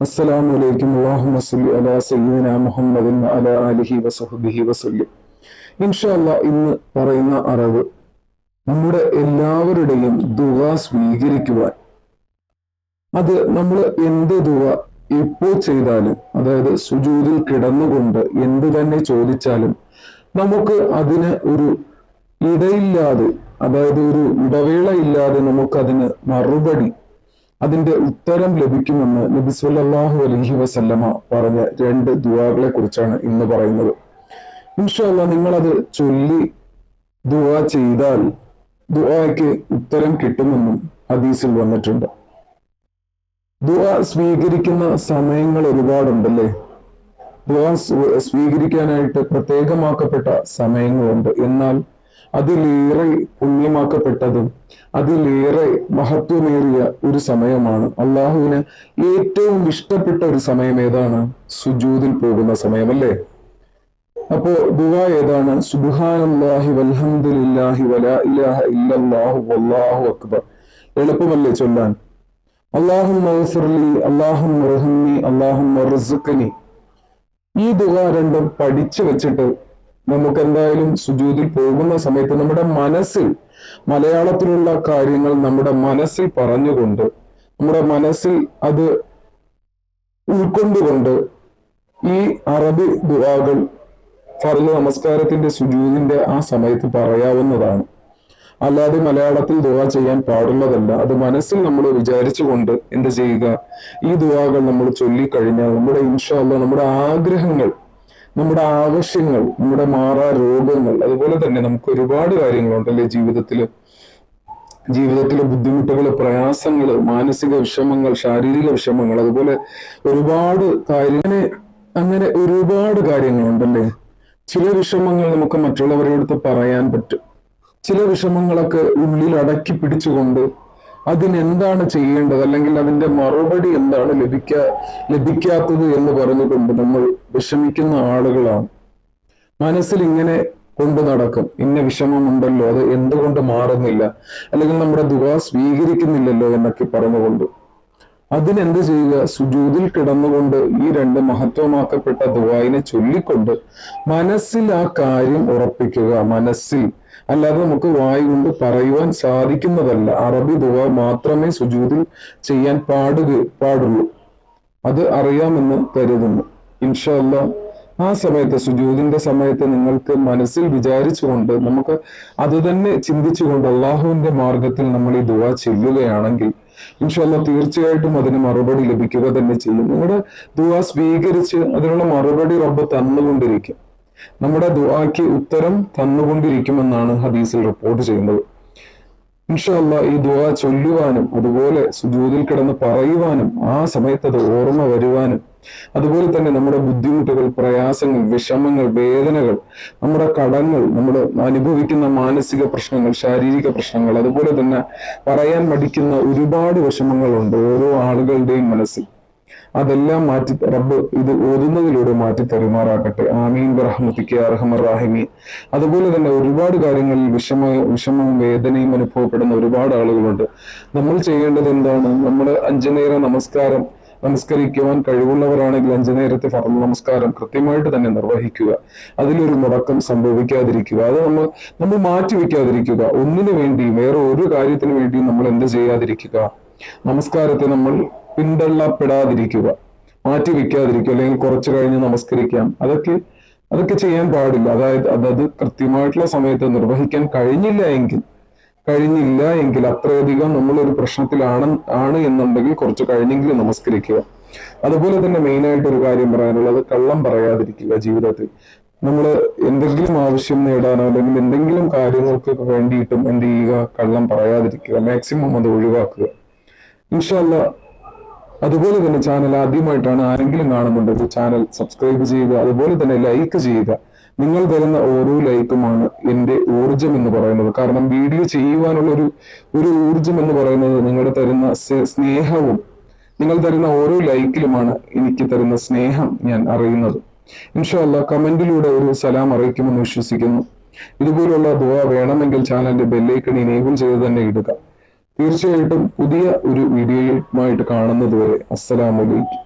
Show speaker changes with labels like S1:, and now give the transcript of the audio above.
S1: അസ്സലാമു അലൈക്കും അല്ലാഹുമ്മ സല്ലി അലാ സയ്യിദിന മുഹമ്മദിൻ അലാ ആലിഹി വസഹബിഹി വസല്ലം. ഇൻഷല്ല ഇന്ന് പറയുന്ന അറിവ് നമ്മുടെ എല്ലാവരുടെയും ദുവ സ്വീകരിക്കുവാൻ. അത് നമ്മൾ എന്ത് ദുവ എപ്പോൾ ചെയ്താലും അതായത് സുജൂതിൽ കിടന്നുകൊണ്ട് എന്ത് തന്നെ ചോദിച്ചാലും നമുക്ക് അതിന് ഒരു ഇടയില്ലാതെ അതായത് ഒരു ഇടവേള ഇല്ലാതെ നമുക്കതിന് മറുപടി അതിന്റെ ഉത്തരം ലഭിക്കുമെന്ന് നബി സല്ലല്ലാഹു അലൈഹി വസല്ലമ പറഞ്ഞ രണ്ട് ദുവാകളെ കുറിച്ചാണ് ഇന്ന് പറയുന്നത്. ഇൻഷല്ല നിങ്ങളത് ചൊല്ലി ദുവാ ചെയ്താൽ ദുആയ്ക്ക് ഉത്തരം കിട്ടുമെന്നും ഹദീസിൽ വന്നിട്ടുണ്ട്. ദുവാ സ്വീകരിക്കുന്ന സമയങ്ങൾ ഒരുപാടുണ്ടല്ലേ? ദുവാ സ്വീകരിക്കാനായിട്ട് പ്രത്യേകമാക്കപ്പെട്ട സമയങ്ങളുണ്ട്. എന്നാൽ അതിലേറെ പുണ്യമാക്കപ്പെട്ടതും അതിലേറെ മഹത്വമേറിയ ഒരു സമയമാണ്. അള്ളാഹുവിന് ഏറ്റവും ഇഷ്ടപ്പെട്ട ഒരു സമയം ഏതാണ്? സുജൂതിൽ പോകുന്ന സമയം അല്ലേ അപ്പോ ദുആ ഏതാണ്? വൽഹംദുലില്ലാഹി വലാ ഇലാഹ ഇല്ലല്ലാഹു വല്ലാഹു അക്ബർ. എളുപ്പമല്ലേ ചൊല്ലാൻ? റഹ്മനി അല്ലാഹുമ്മ ഈ ദുആ രണ്ടും പഠിച്ചു വെച്ചിട്ട് നമുക്ക് എന്തായാലും സുജൂതിൽ പോകുന്ന സമയത്ത് നമ്മുടെ മനസ്സിൽ മലയാളത്തിലുള്ള കാര്യങ്ങൾ നമ്മുടെ മനസ്സിൽ പറഞ്ഞുകൊണ്ട് നമ്മുടെ മനസ്സിൽ അത് ഉൾക്കൊണ്ടുകൊണ്ട് ഈ അറബി ദുവാകൾ ഫർദ് നമസ്കാരത്തിന്റെ സുജൂതിന്റെ ആ സമയത്ത് പറയാവുന്നതാണ്. അല്ലാതെ മലയാളത്തിൽ ദുആ ചെയ്യാൻ പാടുള്ളതല്ല. അത് മനസ്സിൽ നമ്മൾ വിചാരിച്ചുകൊണ്ട് എന്ത് ചെയ്യുക? ഈ ദുവാകൾ നമ്മൾ ചൊല്ലിക്കഴിഞ്ഞാൽ നമ്മുടെ ഇൻഷാല്ല നമ്മുടെ ആഗ്രഹങ്ങൾ നമ്മുടെ ആവശ്യങ്ങൾ നമ്മുടെ മാറാ രോഗങ്ങൾ അതുപോലെ തന്നെ നമുക്ക് ഒരുപാട് കാര്യങ്ങളുണ്ടല്ലേ ജീവിതത്തിൽ. ജീവിതത്തിലെ ബുദ്ധിമുട്ടുകൾ പ്രയാസങ്ങൾ മാനസിക വിഷമങ്ങൾ ശാരീരിക വിഷമങ്ങൾ അതുപോലെ ഒരുപാട് കാര്യങ്ങനെ അങ്ങനെ ഒരുപാട് കാര്യങ്ങളുണ്ടല്ലേ ചില വിഷമങ്ങൾ നമുക്ക് മറ്റുള്ളവരോട് പറയാൻ പറ്റും. ചില വിഷമങ്ങളൊക്കെ ഉള്ളിൽ അടക്കി പിടിച്ചുകൊണ്ട് അതിനെന്താണ് ചെയ്യേണ്ടത്? അല്ലെങ്കിൽ അതിന്റെ മറുപടി എന്താണ് ലഭിക്കാ ലഭിക്കാത്തത് എന്ന് പറഞ്ഞുകൊണ്ട് നമ്മൾ വിഷമിക്കുന്ന ആളുകളാണ്. മനസ്സിൽ ഇങ്ങനെ കൊണ്ടു നടക്കും. ഇന്ന വിഷമമുണ്ടല്ലോ അത് എന്തുകൊണ്ട് മാറുന്നില്ല? അല്ലെങ്കിൽ നമ്മുടെ ദുഃഖ സ്വീകരിക്കുന്നില്ലല്ലോ എന്നൊക്കെ പറഞ്ഞുകൊണ്ട്. അതിനെന്ത് ചെയ്യുക? സുജൂതിൽ കിടന്നുകൊണ്ട് ഈ രണ്ട് മഹത്വമാക്കപ്പെട്ട ദുആയിനെ ചൊല്ലിക്കൊണ്ട് മനസ്സിൽ ആ കാര്യം ഉറപ്പിക്കുക. മനസ്സിൽ അല്ലാതെ നമുക്ക് വായു കൊണ്ട് പറയുവാൻ സാധിക്കുന്നതല്ല. അറബി ദുവ മാത്രമേ സുജൂതിൽ ചെയ്യാൻ പാടുക പാടുള്ളൂ. അത് അറിയാമെന്ന് കരുതുന്നു. ഇൻഷല്ല ആ സമയത്ത് സുജൂതിന്റെ സമയത്ത് നിങ്ങൾക്ക് മനസ്സിൽ വിചാരിച്ചുകൊണ്ട് നമുക്ക് അത് തന്നെ ചിന്തിച്ചുകൊണ്ട് അള്ളാഹുവിന്റെ മാർഗത്തിൽ നമ്മൾ ഈ ദുആ ചെല്ലുകയാണെങ്കിൽ ഇൻഷല്ല തീർച്ചയായിട്ടും അതിന് മറുപടി ലഭിക്കുക തന്നെ ചെയ്യും. നിങ്ങളുടെ ദുആ സ്വീകരിച്ച് അതിനുള്ള മറുപടി റബ്ബ് തന്നുകൊണ്ടിരിക്കും. നമ്മുടെ ദുആക്ക് ഉത്തരം തന്നുകൊണ്ടിരിക്കുമെന്നാണ് ഹദീസിൽ റിപ്പോർട്ട് ചെയ്യുന്നത്. ഇൻഷല്ല ഈ ദുആ ചൊല്ലുവാനും അതുപോലെ സുജൂതിൽ കിടന്ന് പറയുവാനും ആ സമയത്ത് അത് ഓർമ്മ വരുവാനും അതുപോലെ തന്നെ നമ്മുടെ ബുദ്ധിമുട്ടുകൾ പ്രയാസങ്ങൾ വിഷമങ്ങൾ വേദനകൾ നമ്മുടെ കടങ്ങൾ നമ്മൾ അനുഭവിക്കുന്ന മാനസിക പ്രശ്നങ്ങൾ ശാരീരിക പ്രശ്നങ്ങൾ അതുപോലെ തന്നെ പറയാൻ മടിക്കുന്ന ഒരുപാട് വിഷമങ്ങളുണ്ട് ഓരോ ആളുകളുടെയും മനസ്സിൽ. അതെല്ലാം മാറ്റി റബ്ബ് ഇത് ഓതുന്നതിലൂടെ മാറ്റി തരുമാറാക്കട്ടെ ആമീൻ. റഹ്മത്തിക്ക് അർഹമർ റാഹിമി അതുപോലെ തന്നെ ഒരുപാട് കാര്യങ്ങളിൽ വിഷമ വിഷമവും വേദനയും അനുഭവപ്പെടുന്ന ഒരുപാട് ആളുകളുണ്ട്. നമ്മൾ ചെയ്യേണ്ടത് എന്താണ്? നമ്മുടെ അഞ്ചു നമസ്കാരം നമസ്കരിക്കുവാൻ കഴിവുള്ളവരാണെങ്കിൽ അഞ്ചു നേരത്തെ ഫർദ് നമസ്കാരം കൃത്യമായിട്ട് തന്നെ നിർവഹിക്കുക. അതിലൊരു മുടക്കം സംഭവിക്കാതിരിക്കുക. അത് നമ്മൾ നമ്മൾ മാറ്റി വെക്കാതിരിക്കുക ഒന്നിനു വേണ്ടിയും വേറെ ഒരു കാര്യത്തിന് വേണ്ടിയും നമ്മൾ എന്ത് ചെയ്യാതിരിക്കുക? നമസ്കാരത്തെ നമ്മൾ പിന്തള്ളപ്പെടാതിരിക്കുക. മാറ്റി വെക്കാതിരിക്കുക അല്ലെങ്കിൽ കുറച്ചു കഴിഞ്ഞ് നമസ്കരിക്കാം. അതൊക്കെ അതൊക്കെ ചെയ്യാൻ പാടില്ല. അതായത് അതത് കൃത്യമായിട്ടുള്ള സമയത്ത് നിർവഹിക്കാൻ കഴിഞ്ഞില്ല എങ്കിൽ കഴിഞ്ഞില്ല എങ്കിൽ അത്രയധികം നമ്മളൊരു പ്രശ്നത്തിലാണ് ആണ് എന്നുണ്ടെങ്കിൽ കുറച്ച് കഴിഞ്ഞെങ്കിലും നമസ്കരിക്കുക. അതുപോലെ തന്നെ മെയിനായിട്ട് ഒരു കാര്യം പറയാനുള്ളത് കള്ളം പറയാതിരിക്കുക ജീവിതത്തിൽ. നമ്മൾ എന്തെങ്കിലും ആവശ്യം നേടാനോ അല്ലെങ്കിൽ എന്തെങ്കിലും കാര്യങ്ങൾക്ക് വേണ്ടിയിട്ടും എന്ത് ചെയ്യുക കള്ളം പറയാതിരിക്കുക മാക്സിമം അത് ഒഴിവാക്കുക. ഇൻഷല്ല അതുപോലെ തന്നെ ചാനൽ ആദ്യമായിട്ടാണ് ആരെങ്കിലും കാണുന്നുണ്ടെങ്കിൽ ചാനൽ സബ്സ്ക്രൈബ് ചെയ്യുക അതുപോലെ തന്നെ ലൈക്ക് ചെയ്യുക. നിങ്ങൾ തരുന്ന ഓരോ ലൈക്കുമാണ് എന്റെ ഊർജം എന്ന് പറയുന്നത്. കാരണം വീഡിയോ ചെയ്യുവാനുള്ള ഒരു ഒരു ഊർജം എന്ന് പറയുന്നത് നിങ്ങളുടെ തരുന്ന സ്നേഹവും നിങ്ങൾ തരുന്ന ഓരോ ലൈക്കിലുമാണ് എനിക്ക് തരുന്ന സ്നേഹം ഞാൻ അറിയുന്നത്. ഇൻഷാല്ല കമന്റിലൂടെ ഒരു സലാം അറിയിക്കുമെന്ന് വിശ്വസിക്കുന്നു. ഇതുപോലുള്ള ദുവ വേണമെങ്കിൽ ചാനലിന്റെ ബെല്ലൈക്കൺ ഇനേബിൾ ചെയ്ത് തന്നെ ഇടുക. തീർച്ചയായിട്ടും പുതിയ ഒരു വീഡിയോയുമായിട്ട് കാണുന്നതുവരെ അസ്സലാമലൈക്കും